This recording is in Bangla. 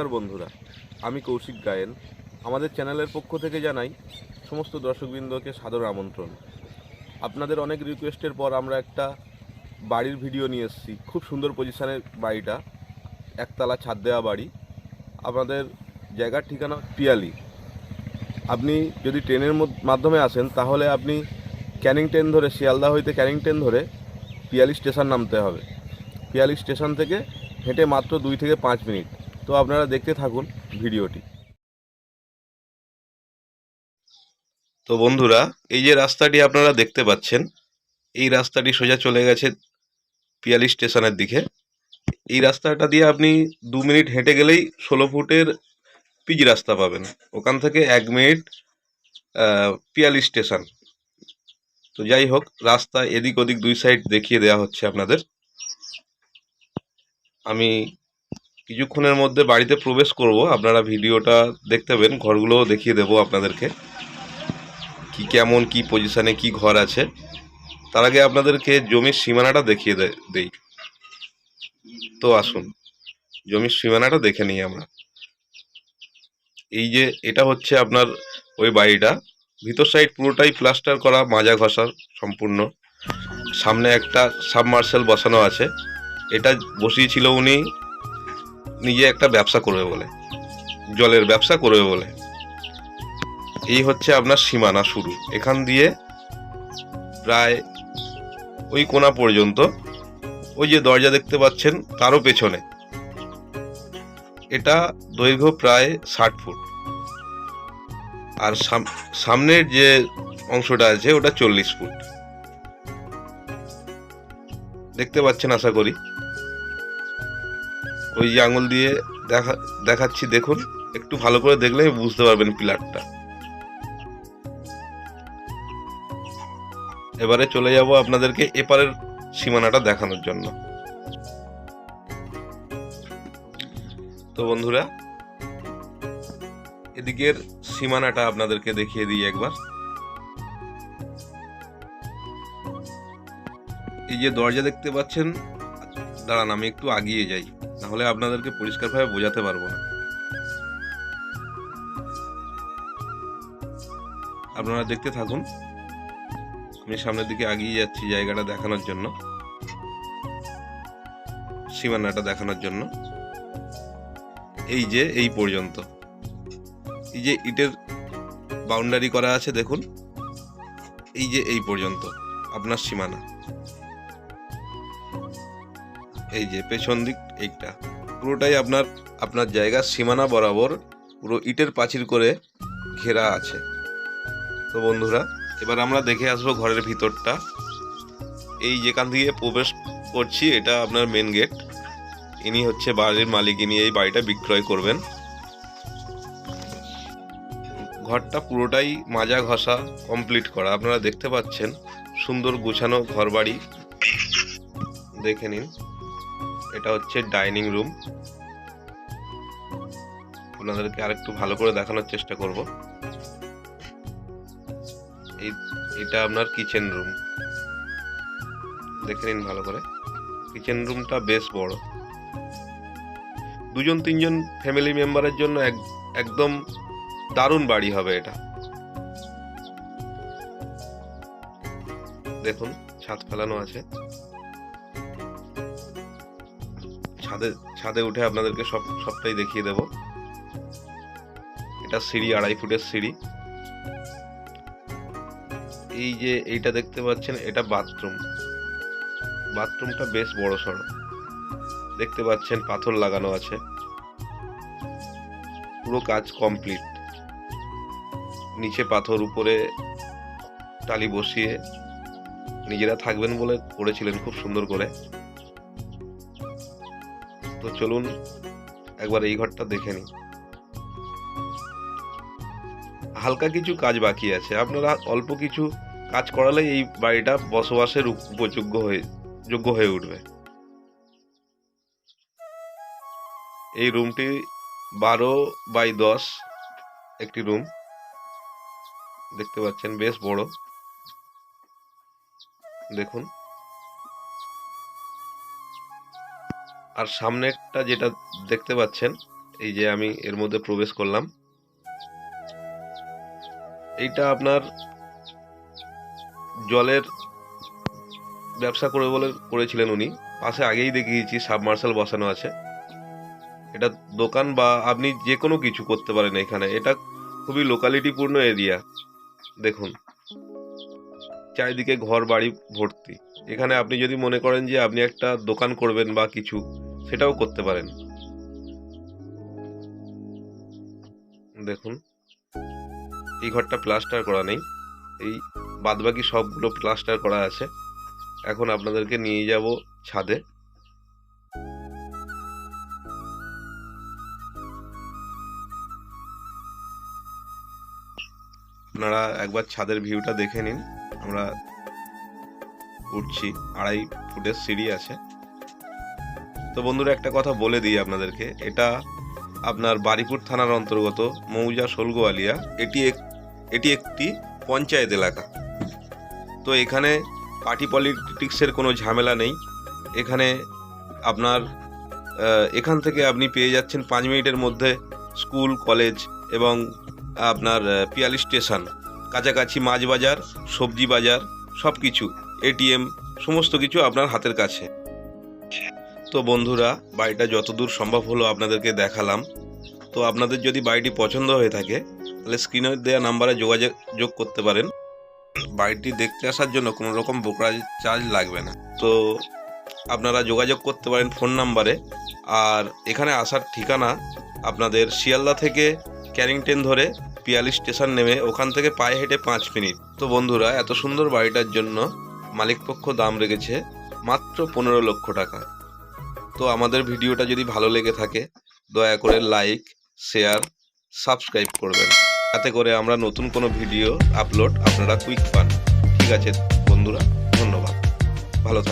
নমস্কার বন্ধুরা, আমি কৌশিক গায়েন। আমাদের চ্যানেলের পক্ষ থেকে জানাই সমস্ত দর্শকবৃন্দকে সাদর আমন্ত্রণ। আপনাদের অনেক রিকোয়েস্টের পর আমরা একটা বাড়ির ভিডিও নিয়ে এসেছি। খুব সুন্দর পজিশনের বাড়িটা। একতলা ছাদ দেওয়া বাড়ি। আপনাদের জায়গার ঠিকানা পিয়ালি। আপনি যদি ট্রেনের মাধ্যমে আসেন, তাহলে আপনি ক্যানিং ট্রেন ধরে, শিয়ালদা হইতে ক্যানিং ট্রেন ধরে পিয়ালি স্টেশন নামতে হবে। পিয়ালি স্টেশন থেকে হেঁটে মাত্র দুই থেকে পাঁচ মিনিট। তো আপনারা দেখতে থাকুন ভিডিওটি। তো বন্ধুরা, এই যে রাস্তাটি আপনারা দেখতে পাচ্ছেন, এই রাস্তাটি সোজা চলে গেছে পিয়ালি স্টেশনের দিকে। এই রাস্তাটা দিয়ে আপনি দু মিনিট হেঁটে গেলেই ষোলো ফুটের পিচ রাস্তা পাবেন। ওখান থেকে এক মিনিট পিয়ালি স্টেশন। তো যাই হোক, রাস্তা এদিক ওদিক দুই সাইড দেখিয়ে দেওয়া হচ্ছে আপনাদের। আমি কিছুক্ষণের মধ্যে বাড়িতে প্রবেশ করব। আপনারা ভিডিওটা দেখতে পেন ঘরগুলোও দেখিয়ে দেবো আপনাদেরকে। কি কেমন, কি পজিশনে কি ঘর আছে। তার আগে আপনাদেরকে জমির সীমানাটা দেখিয়ে দেই। তো আসুন, জমির সীমানাটা দেখে নিই আমরা। এই যে এটা হচ্ছে আপনার ওই বাড়িটা। ভিতর সাইড পুরোটাই প্লাস্টার করা, মাজা ঘষা সম্পূর্ণ। সামনে একটা সাবমার্সেল বসানো আছে। এটা বসিয়েছিল উনি নিজে একটা ব্যবসা করবে বলে। জলের ব্যবসা করবে বলে। এই হচ্ছে আপনার সীমানা শুরু। এখান দিয়ে প্রায় ওই কোনা পর্যন্ত ওই যে দরজা দেখতে পাচ্ছেন, তারও পেছনে। এটা দৈর্ঘ্য প্রায় ষাট ফুট। আর সাম- সামনের যে অংশটা আছে, ওটা চল্লিশ ফুট। দেখতে পাচ্ছেন, আশা করি। ওই যে আঙুল দিয়ে দেখা, দেখাচ্ছি, দেখুন। একটু ভালো করে দেখলে বুঝতে পারবেন পিলারটা। এবারে চলে যাব আপনাদেরকে এপারের সীমানাটা দেখানোর জন্য। তো বন্ধুরা, এদিকের সীমানাটা আপনাদেরকে দেখিয়ে দিই একবার। এই যে দরজা দেখতে পাচ্ছেন, দাঁড়ান, আমি একটু আগিয়ে যাই। নাহলে আপনাদেরকে পরিষ্কারভাবে বোঝাতে পারব না। আপনারা দেখতে থাকুন। আমি সামনের দিকে আগিয়ে যাচ্ছি জায়গাটা দেখানোর জন্য। সীমানাটা দেখানোর জন্য। এই যে, এই পর্যন্ত। এই যে ইটের বাউন্ডারি করা আছে, দেখুন। এই যে, এই পর্যন্ত। আপনার সীমানা। এই যে পেছন দিক, এইটা। পুরোটাই আপনার আপনার জায়গার সীমানা বরাবর পুরো ইটের পাঁচিল করে ঘেরা আছে। তো বন্ধুরা, এবার আমরা দেখে আসব ঘরের ভিতরটা। এই যেখান থেকে প্রবেশ করছি, এটা আপনার মেন গেট ইনি হচ্ছে বাড়ির মালিক, ইনি এই বাড়িটা বিক্রয় করবেন। ঘরটা পুরোটাই মাজা ঘষা কমপ্লিট করা। আপনারা দেখতে পাচ্ছেন, সুন্দর গুছানো ঘর বাড়ি দেখে নিন। এটা হচ্ছে ডাইনিং রুম। আপনাদেরকে আরেকটু ভালো করে দেখানোর চেষ্টা করব। এটা আপনার কিচেন রুম দেখে নিন ভালো করে। কিচেন রুমটা বেশ বড়। দুজন, তিনজন ফ্যামিলি মেম্বারের জন্য এক, একদম দারুণ বাড়ি হবে এটা। দেখুন, ছাদ ফেলানো আছে। ছাদে ছাদে উঠে আপনাদেরকে সব, সবটাই দেখিয়ে দেব। এটা সিঁড়ি, আড়াই ফুটের সিঁড়ি। এই যে এইটা দেখতে পাচ্ছেন, এটা বাথরুম। বাথরুমটা বেশ বড় সড়ো। দেখতে পাচ্ছেন, পাথর লাগানো আছে। পুরো কাজ কমপ্লিট। নিচে পাথর, উপরে টালি বসিয়ে নিজেরা থাকবেন বলে করেছিলেন খুব সুন্দর করে। তো চলুন একবার এই ঘরটা দেখে নিই। হালকা কিছু কাজ বাকি আছে। আপনারা অল্প কিছু কাজ করালেই এই বাড়িটা বসবাসের উপযোগ্য হয়ে যোগ্য হয়ে উঠবে। এই রুমটি বারো বাই দশ একটি রুম। দেখতে পাচ্ছেন, বেশ বড়। দেখুন। আর সামনেরটা যেটা দেখতে পাচ্ছেন, এই যে আমি এর মধ্যে প্রবেশ করলাম, এইটা আপনার জলের ব্যবসা করে বলে, করেছিলেন উনি। পাশে আগেই দেখিয়েছি সাবমার্শাল বসানো আছে। এটা দোকান বা আপনি যে কোনো কিছু করতে পারেন এখানে। এটা খুবই লোকালিটিপূর্ণ এরিয়া দেখুন। চারিদিকে ঘর বাড়ি ভর্তি। এখানে আপনি যদি মনে করেন যে আপনি একটা দোকান করবেন বা কিছু সেটাও করতে পারেন। দেখুন। এই ঘরটা প্লাস্টার করা নেই। এই বাদবাকি সবগুলো প্লাস্টার করা আছে। এখন আপনাদেরকে নিয়ে যাব ছাদে। আপনারা একবার ছাদের ভিউটা দেখে নিন। আমরা উঠছি। আড়াই ফুটের সিঁড়ি আছে। তো বন্ধুরা, একটা কথা বলে দিই আপনাদেরকে। এটা আপনার বারিপুর থানার অন্তর্গত মৌজা শোলগোয়ালিয়া এটি এক- এটি একটি পঞ্চায়েত এলাকা। তো এখানে পার্টি পলিটিক্সের কোনো ঝামেলা নেই। এখানে আপনার এখান থেকে আপনি পেয়ে যাচ্ছেন পাঁচ মিনিটের মধ্যে স্কুল, কলেজ এবং আপনার পিয়ালি স্টেশন। কাছাকাছি মাছ বাজার, সবজি বাজার সব কিছু এটিএম, সমস্ত কিছু আপনার হাতের কাছে। তো বন্ধুরা, বাড়িটা যতদূর সম্ভব হলো আপনাদেরকে দেখালাম। তো আপনাদের যদি বাড়িটি পছন্দ হয়ে থাকে, তাহলে স্ক্রিনে দেওয়া নাম্বারে যোগাযোগ, যোগ করতে পারেন। বাড়িটি দেখতে আসার জন্য কোনো রকম বোকরা চার্জ লাগবে না। তো আপনারা যোগাযোগ করতে পারেন ফোন নাম্বারে। আর এখানে আসার ঠিকানা আপনাদের শিয়ালদা থেকে ক্যানিং ট্রেন ধরে পিয়ালি স্টেশন নেমে ওখান থেকে পায়ে হেঁটে পাঁচ মিনিট। তো বন্ধুরা, এত সুন্দর বাড়িটার জন্য মালিকপক্ষ দাম রেখেছে মাত্র পনেরো লক্ষ টাকা। তো আমাদের ভিডিওটা যদি ভালো লেগে থাকে, দয়া করে লাইক শেয়ার সাবস্ক্রাইব করবেন। তাতে করে আমরা নতুন কোনো ভিডিও আপলোড আপনারা কুইক পান। ঠিক আছে বন্ধুরা, ধন্যবাদ। ভালো থাকবেন।